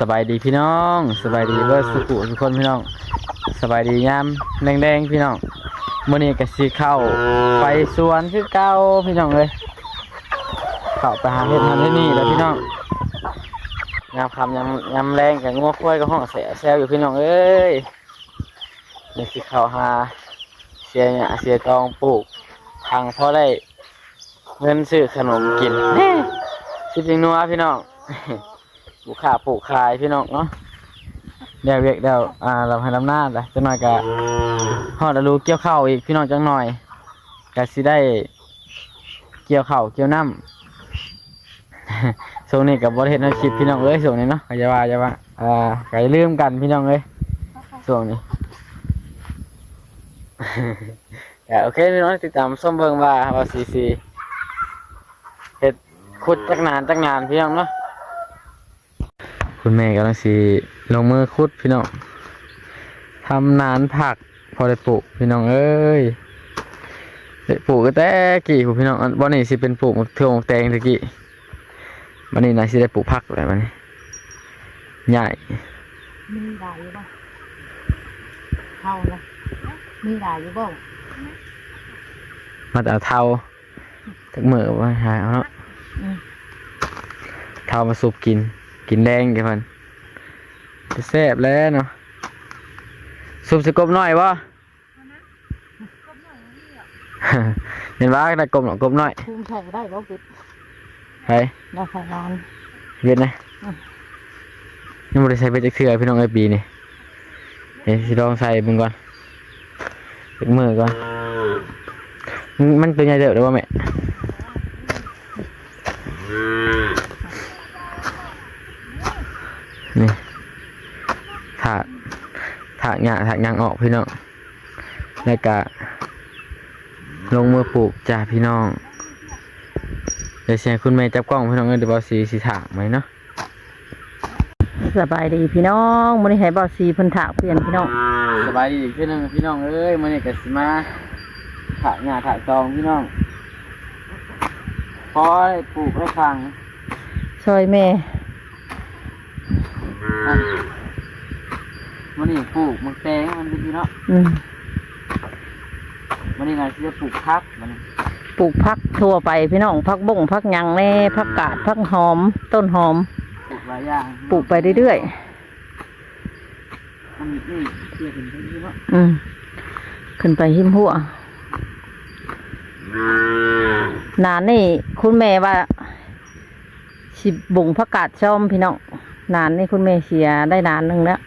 สบายดีพี่น้อง สบายดีเบิร์สุขุทุกคนพี่น้อง สบายดียามแดงๆพี่น้องมื้อนี้ก็สิเข้าไปสวนคือเก่าพี่น้องเอ้ยเข้าไปหาเฮ็ดหันเฮ็ดนี่แหล้วพี่น้องยามค่ำยามยามแรงก็งัวควายก็ห้องแสแซวอยู่พี่น้องเอ้ยเดี๋ยวสิเข้าหาเสียหญ้าเสียตองปลูกทางพอได้เงินซื้อขนมกินแน่คิดจริงนัวพี่น้อง ปลูกขาปลูกขายพี่น้องเนาะเดี๋ยวเวกเดี๋ยวอ่าเราให้ลำหน้าเลยจังหน่อยกะฮอดรูเกี่ยวข้าวอีกพี่น้องจังหน่อยกะสิได้เกี่ยวข้าวเกี่ยวน้ำช่วงนี้กับบริเฮ็นคลิปพี่น้องเอ้ยช่วงนี้เนาะก็จะว่าจะว่าอ่าก็อย่ลืมกันพี่น้องเอ้ยช่วงนี้ก็โอเคพี่น้องติดตามส้มเบิงว่าว่าซีซีเฮ็ดขุดจักนานจักนานพี่น้องเนาะ คุณแม่กำลังสีลงมือคุดพี่น้องทำนานผักพอได้ปลูกพี่น้องเอ้ยได้ปลูกก็แต่กี่ผู้พี่น้องอันวันนี้สิเป็นปลูกมะเทืองมะแตงตะกี้วันนี้นะสิได้ปลูกผักอะไรวันนี้ใหญ่มีได้อยู่บ่เท่านะมีได้อยู่บ่มาแต่เอาเทาจากมือมาหาเอาเนาะอืมเทามาสูบกิน กินแดงกันพันจะแซ่บแล้วเนาะสูบสกบหน่อยวะเห็นว่าได้กลมหรอกลมหน่อยภูมิใช้ได้บ่ปิดไปได้ขนาดเวียนนะอืมยังไม่ได้ใส่ไปจะเครือพี่น้องไอ้ปีนี่เดี๋ยวสิลองใส่มึงก่อนตึกมือก่อนมันมันตัวใหญ่เด้อหรือว่าแม่นี่ถาก ถากหญ้าถากหยางออกพี่น้องแล้วก็ลงมือปลูกจ้าพี่น้องเดี๋ยวเสียงคุณแม่จับกล้องพี่น้องเอ้ยเดี๋ยวบอสีสีถากไหมเนาะสบายดีพี่น้องมื้อนี้ให้บ่สีเพิ่นถากเพื่อนพี่น้องสบายดีพี่น้องพี่น้องเอ้ยมื่อนี้ก็สิมาถากหญ้าถากตองพี่น้องพอได้ปลูกได้ฟังช่วยแม่อะ มื่อนี้ปลูกมันแตงมันดีเนาะอืมมื่อนี้น่าจะปลูกพักมันนี้ปลูกผักทั่วไปพี่น้องผักบ้งผักหยังแน่ผักกาดผักหอม ต้นหอม ปลูกหลายอย่างปลูกไปเรื่อยมันนี่เชื่อถึงที่เนาะๆอืมขึ้นไปหิมหัวนานนี่ คุณแม่ว่าสิบุงผักกาดช่อมพี่น้องนานนี่คุณแม่เสียได้นานหนึงแล้ว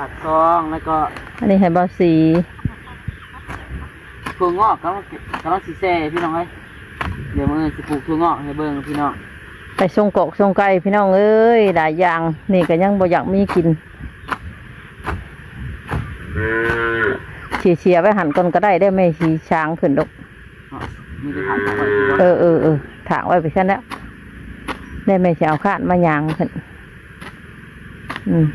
ถากตองแล้วก็อันนี้ให้เบาสีถั่วงอกกำลังกำลังสีแซ่พี่น้องเอ้ยเดี๋ยวมื่อสิปลูกถั่วงอกให้เบิ่งพี่น้องไปส่งกอกส่งไก่พี่น้องเอ้ยหลายอย่างนี่ก็ยังบ่อยากมีกินเฉียเฉียๆไว้หันก่อนก็ได้ได้ไม่ชีช้างขึ้นดอกเนาะมีแต่ถากเอาไว้พี่น้องเออเออเออถางไว้ไปชั้นแล้วได้ไม่ชีเอาคาดมายางขึ้นอืม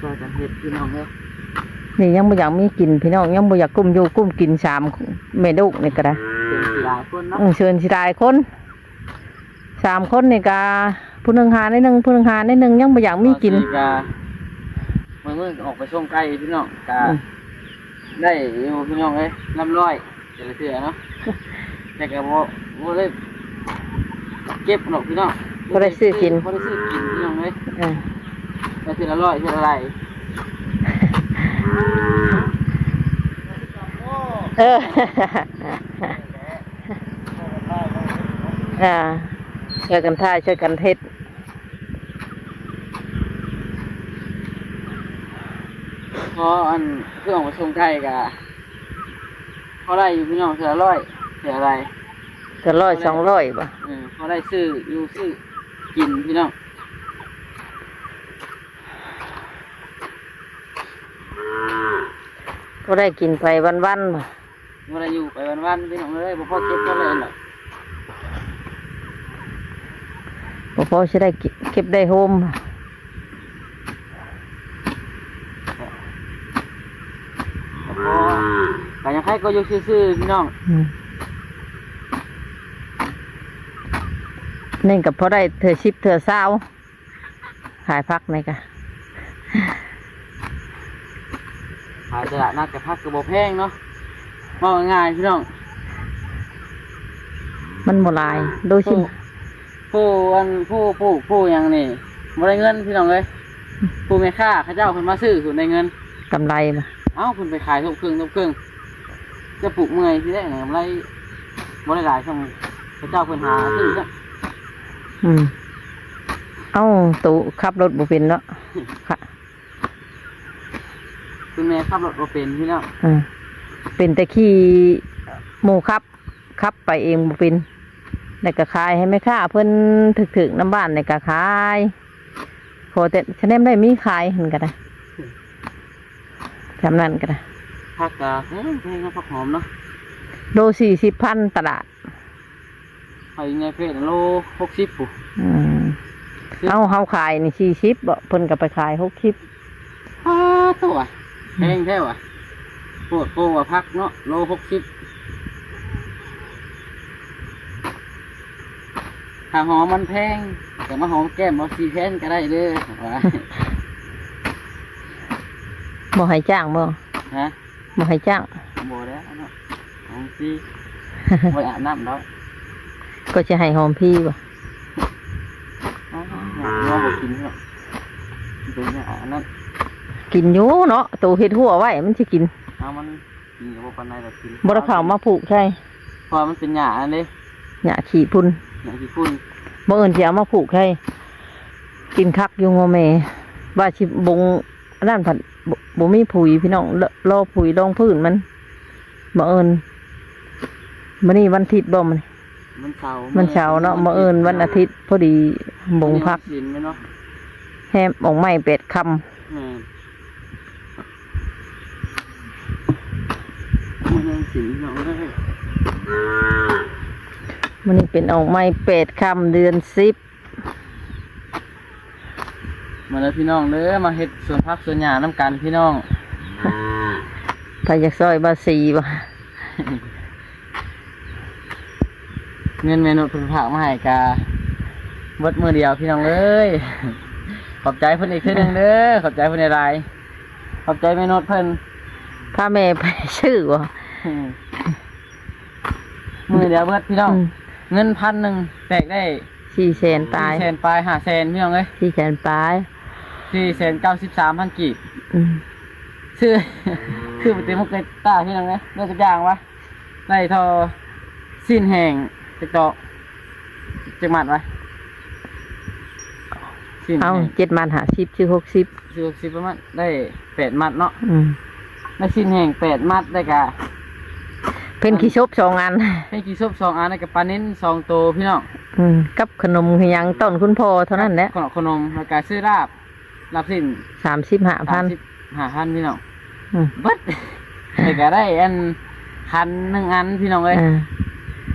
ช่วยกัน เฮ็ดพี่น้องเอ้ยนี่ยังบ่อยากมีกินพี่น้องยังบ่อยากกุ้มอยู่กุ้มกินสามเมนูนี่ก็ได้เป็นกีฬาคนเนาะอืมเชิญสิได้คนสามคนนี่ก็ผู้หนึ่งหาได้หนึ่งผู้หนึ่งหาได้หนึ่งยังบ่อยากมีกินกาเมื่อมื่อออกไปส่งไก่พี่น้องกาอืมได้อยู่พี่น้องเอ้ยลำร้อยเจริญเสือเนาะแต่ก็บ่บ่ได้เก็บหรอกพี่น้องบ่ได้ซื้อกินบ่ได้ซื้อกินพี่น้องเอ้ยเออแต่ทีละร้อยทีละไร เอออ่าช่วยกันท่ายช่วยกันเทศพออันเครื่องไปส่งไก่กะเขาได้อยู่พี่น้องทีละร้อยทีละไรก็ร้อยสองร้อยบ่เออเขาได้ซื้ออยู่ซื้อกินพี่น้อง ก็ได้กินไปวันๆบ่เมื่อไรอยู่ไปวันๆพี่น้องเลยบ่พอเก็บก็เลยหรอกบ่พอสิได้กิเก็บได้โฮมบ่แต่พอแต่ยังใครก็อยู่ซื่อๆพี่น้องอืมนี่กับพอได้เธอชิปเธอเศร้าขายพักนี่กะขายตลาดนัดกับพักกระบอกแพงเนาะมองง่ายๆพี่น้องมันโมลาย โดยชิมผู้อันผู้ผู้ผู้หยังนี่บ่ได้เงินพี่น้องเลยผู้แม่ค้าเขาเจ้าเพิ่นมาซื้อคุณได้เงิน กำไรมาเอ้าคุณไปขายทุกครึ่งทุกครึ่งจะปลูกเมื่อยที่ได้ไหนกำไรบ่ได้หลายช่องพระเจ้าเพิ่นหาซื้อจ้ะอืม เอ้าตูขับรถบุเป็นแล้วค่ะ คุณแม่ขับรถบ่เป็นพี่น้องอ่าเป็นแต่ขี่หมูขับขับไปเองบุเป็นแต่ก็ขายให้ไม่ค่าเพิ่นถึกถึกๆน้ำบ้านในก็ขายโคแต่ฉันเนมได้มีขายเห็นกันนะทำนั่นกันนะผักกาแพงแพงนะผักหอมเนาะโลสี่สิบพันตลาดไปไงเพจโล60ปุ๊อืมเอาเฮาขายนี่สี่สิบบ่เพิ่นก็ไปขายหกสิบอ้าตัว แพงแท้ว่ะโคตรโกงว่าพักเนาะโล60ถ้าหอมมันแพงแต่มาหอมแก้มเอาสีแพนก็ได้เด้อว่าบ่ให้จ้างบ่ฮะบ่ให้จ้างโบแล้วเนาะหอมสีไปอาบน้ำแล้วก็จะให้หอมพี่บ่อ๋ออยากว่าบกินเนาะเป็นเนี่ยอันนั้น กินอยู่เนาะตูเฮ็ดหัวไว้มันสิกินเอามันกินกับพวกปันในแบบกินบ่ได้เข้ามาผูกใช่เพราะมันเป็นหญ้าอันนี้หญ้าขี้พุ่นหญ้าที่ฟุ้นบ่เอิ้นสิเอามาผูกใช่กินคักอยู่งอแม่ว่าสิบงด้านผัดบ่บ่มีปุ๋ยพี่น้องรรอปุ๋ยรองพื้นมันบ่เอิ้นมื้อนี้วันอาทิตย์บ่มันมันเสาร์มันเช้าร์เนาะบ่เอิ้นวันอาทิตย์พอดีบงพักสินไหมเนาะแฮมออกไม้เป็ดคำ แม่ นมันยังสินเนาะเลยมันนี่เป็นออกไม้เป็ดคำเดือนสิบมาแล้วพี่น้องเด้อมาเฮ็ดสวนพักสวนหญ้าน้ำกันพี่น้องพายากซอยบาสีบ่เงินเมนูเพิ่นฝากมาให้กาเบิดมือเดียวพี่น้องเอ้ยขอบใจเพิ่นอีกเทื่อหนึงเด้อขอบใจเพิ่นในรายขอบใจเมนูเพิ่นพาแม่ไปชื่อบ่อื มมือเดียวเบิดพี่น้องอืมเงินพันหนึ่งแตกได้สี่แสนตายสี่แสนปลายห้าแสนพี่น้องเอ้ยสี่แสนปลายสี่แสนเก้าสิบสามพันกีบอืมซื้อคือปฏิมุกเกต้าพี่น้องเอ้ยเลือกสักอย่างวะไล่ทอสิ้นแห่งจะตอกจะมัดไว้สิ้นเอาแห่งเจ็ดมันหาสิบชื่อหกสิบสิบสิบประมาณได้แปดมัดเนาะอืมได้สิ้นแห่งแปดมัดได้กะเพิ่นขี้ชบสองอันให้กี่ซบสองอันได้กับปลาเน้นสองโตวพี่น้องอืมกับขนมขยังต้นคุณพ่อเท่านั้นแหละขนมขนมแล้วก็ซื้อลาบลาบสิ้นสามสิบห้าพันห้าพันพี่น้องอืม เบิดได้ก็ได้อันคันหนึ่งอันพี่น้องเอ้ยอ่า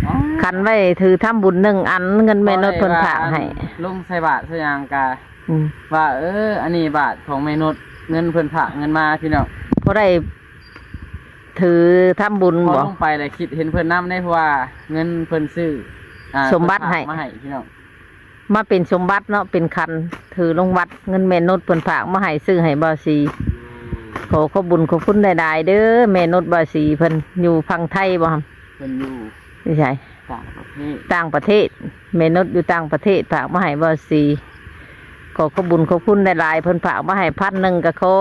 อ๋อคันไว้ถือทำบุญหนึ่งอันเงินแม่นดเพิ่นฝากให้ลงใส่บาทสยางกาอืมว่า เออ อันนี้บาทของเมนุษเงินเพิ่นฝากเงินมาพี่น้องพอได้ ถือทำบุญพอบ่ ลงไปเลยคิดเห็นเพิ่นน้ำได้เพราะว่า เงินเพิ่นซื้ออ่าสมบัติให้ เพิ่นฝากมาให้พี่น้องมาเป็นสมบัติเนาะเป็นคัน ถือลงวัดเงินแม่นดเพิ่นฝากมาให้ซื้อให้บ่สีขอขอบบุญขอบคุณใดๆเด้อแม่นดบ่สีเพิ่นอยู่พังไทยบ่ครับเพิ่นอยู่ไม่ใช่ ต่างประเทศต่างประเทศแม่นดอยู่ต่างประเทศฝากมาให้บ่สีขอขอบบุญขอบคุณใดๆเพิ่นฝากมาให้พันหนึ่งก็ขอ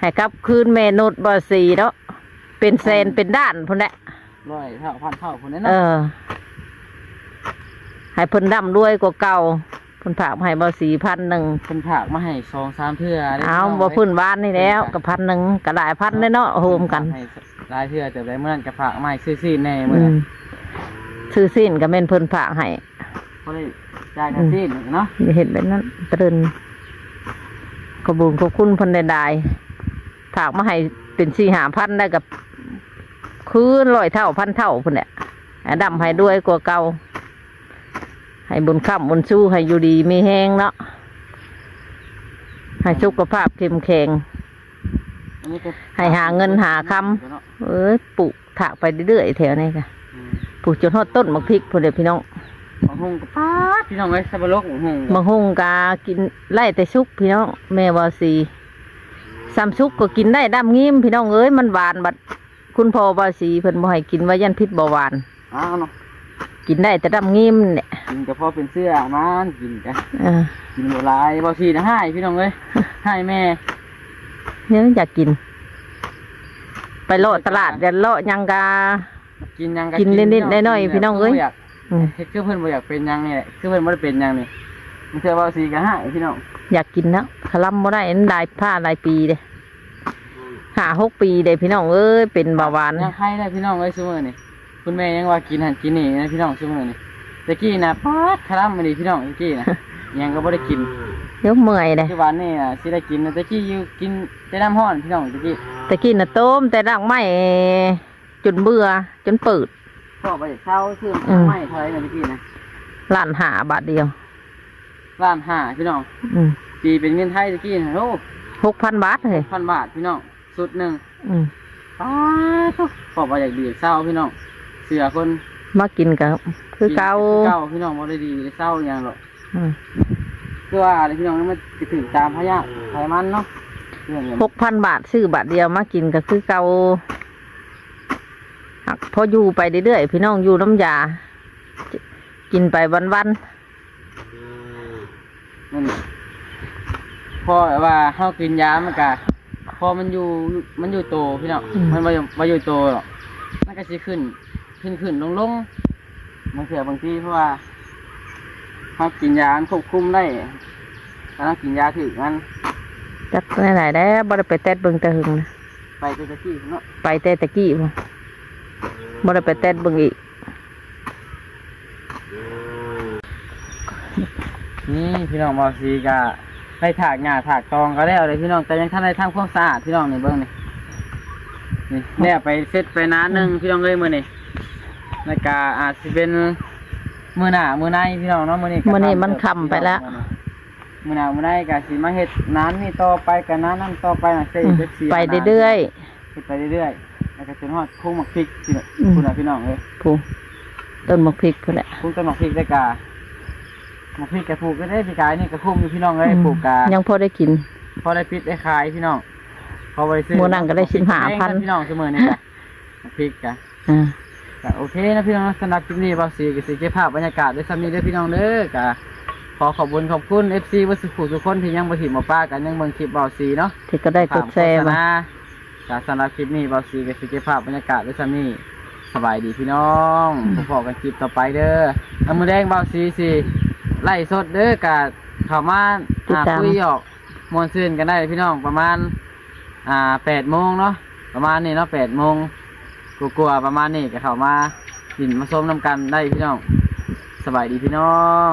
ให้กลับคืนแม่นดบ่สีเนาะ เป็นแสนเป็นด้านพุ่นแหละร้อยเท่าพันเท่าคนนั้นเอเนาะอ ให้เพิ่นร่ำรวยกว่าเก่าเพิ่นฝากมาให้บ่สีพันหนึ่งเพิ่นฝากมาให้สองสามเทื่อด้เอาพี่น้งบ่อ้ยพื้นบ้านนี่แล้วกับพันหนึ่งก็หลายพันเลยเนาะโฮมกันให้หลายเทื่อแต่ได้เมื่อนั้นก็ฝากมาให้ซื้อซีนแน่อืเมื่อนั้นมซื้อสิ้นก็แม่นเพิ่นฝากให้ เพราะได้จ่ายกันซีนเนาะอย่าเห็นแบบนั้นตรึนขอบคุญขอบคุณเพิ่นได้ๆฝากมาให้เป็นสี่หาพันได้กับ คืนร้อยเท่าพันเท่าพุ่นแหละให้ดำให้ด้วยกว่าเก่าให้บุญค้ำบุญสู้ให้อยู่ดีมีแห้งเนาะให้สุขภาพเข้มแข็งอันนี้ก็ให้หาเงินหาคเนาะเอ้ยปลูกถากไปเรื่อยๆแถวนี้ค่ะอืมปลูกจนฮอดต้นมะพริกพุ่นเด้อพี่น้องของหงกับป้าดพี่น้องเอ้ยสับปะรดหงบางฮงกากินไล่แต่ชุกพี่น้องแม่ว่าสีซ้ำชุกก็กินได้ดำงิมพี่น้องเอ้ยมันหวานบัด คุณพ่อว่าสีเพิ่นบ่ให้กินว่ายันพิษเบาหวาน อ้าวเนาะกินได้แต่ดำงิมเนี่ยกินก็พอเป็นเสื้อมันกินกันเออกินโบราณบ่สีนะให้พี่น้องเอ้ยให้แม่เนี่ยอยากกิน ไปเลาะตลาดเดี๋ยวเลาะยังกา กินหยังกินนิดๆหน่อยๆพี่น้องเอ้ย บ่ากอืมเฮ็ดคือเพิ่นบ่อยากเป็นหยังนี่แหละคือเพิ่นบ่ได้เป็นหยังนี่มันเชื่อว่าสีก็ให้พี่น้องอยากกินนะขลัมบ่ได้อันหลายผ้าหลายปีเด้ หาหกปีเด้พี่น้องเอ้ยเป็นเบาหวานยังให้ได้พี่น้องเอ้ยซุมื้อนี่คุณแม่ยังว่ากินหันกินนี่นะพี่น้องซุมื้อนี่ตะกี้นะป๊าดคาร่ำมาดีพี่น้องตะกี้นะยังก็บ่ได้กินเดี๋ยวเมื่อยเลยที่วันนี้น่ะสิได้กินนะตะกี้อยู่กินแต่น้ำห้อนพี่น้องตะกี้ตะกี้น่ะต้มแต่ดังไม่จนเบื่อจนเปิดพ่อไปเช่าซื้ออืมไม้เท่าไหร่นะตะกี้นะล้านหาบาทเดียวล้านห้าพี่น้องอืมตีเป็นเงินไทยตะกี้นะโอ้หกพันบาทเลยพันบาทพี่น้อง สุดหนึ่งอืมป้าดพ่อไปอยากดีเศร้าพี่น้องเสือคนมากินกับคือเก่าคือเก่าพี่น้องบ่ได้ดีได้เศร้าอย่างหรอกอืมคือว่าอะไรพี่น้องมันจะถึงตามพยาไขมันเนาะเรื่องเงินหกพันบาทซื้อบาทเดียวมากินก็คือเก่าหักพออยู่ไปเรื่อยๆพี่น้องอยู่น้ำยา กินไปวันนั่นพอว่าเฮากินยามันก็ พอมันอยู่มันอยู่โตพี่น้องมันบ่อยู่บ่อยู่โตหรอกมันก็สิขึ้น ขึ้นขึ้นลงลงบางเถื่อบางทีเพราะว่าเฮากินยามันควบคุมได้ถ้าเรากินยาถึกมันๆจักไหนๆได้บ่ได้ไปแตดเบิ่งแต่หึงนะไปตัวตะกี้เนาะไปแต่ตะกี้บ่บ่ได้ไปแตดเบิ่งอีกนี่พี่น้องบอสีก็ ได้ถากหญ้าถากตองก็แล้วเลยพี่น้องแต่ยังท่านได้ทำความสะอาดพี่น้องนี่เบิ่งนี่นี่เนี่ยไปเสร็จไปนานหนึงพี่น้องเลยมื้อนี้แล้วก็อาจสิเป็นมื้อหน้ามื้อในพี่น้องเนาะมื้อนี้ก็มื้อนี้ทำมันค่ำไปแล้ว มื้อหน้ามื้อในก็สิมาเฮ็ดนานนี่ต่อไปก็นานนั้นต่อไปน่ะใช่อืมเฮ็ดสีไปเรื่อยๆเฮ็ดไปเรื่อยๆแล้วก็จนฮอดโค้งหมักพริกพี่น้องอืมคุณน่ะพี่น้องเอ้ยๆผู้ต้นมะพริกพุ่นแหละ คุ้มต้นหมักพริกได้กา หมักพริกกระปลูกก็ได้พี่กายนี่กระคุ้มอยู่พี่น้องเอ้ยปลูกกายังพอได้กิน พอได้ปิดได้ขายพี่น้องพอไปซื้อหมู่นั่นก็ได้15,000แพงะพี่น้องเสมอนี่จ้ะพริกกะอ่าก็โอเคนะพี่น้องสำหรับคลิปนี้บอสีกับสีเก็บภาพบรรยากาศได้ซ้ำนี้เด้อพี่น้องเด้อกะขอขอบคุณขอบคุณ FC วัสดุทุกคนที่ยังบ่ถิ่มมาป้ากันยังเบิ่งคลิปบอสีเนาะที่ก็ได้กดแชร์มากะสำหรับคลิปนี้บอสีกับสีเก็บภาพบรรยากาศได้ซ้ำนี้สบายดีพี่น้องพบกันคลิปต่อไปเด้อเอามือแดงบอสีสิ ไล่สดเด้อกะเข้ามาหาคุยหยอกมวนซื่นกันได้พี่น้องประมาณ อ่าแปดโมงเนาะประมาณนี้เนาะแปดโมงกลัวาๆประมาณนี้ก็เข้ามากินมาส้มน้ำกันได้พี่น้องสบายดีพี่น้อง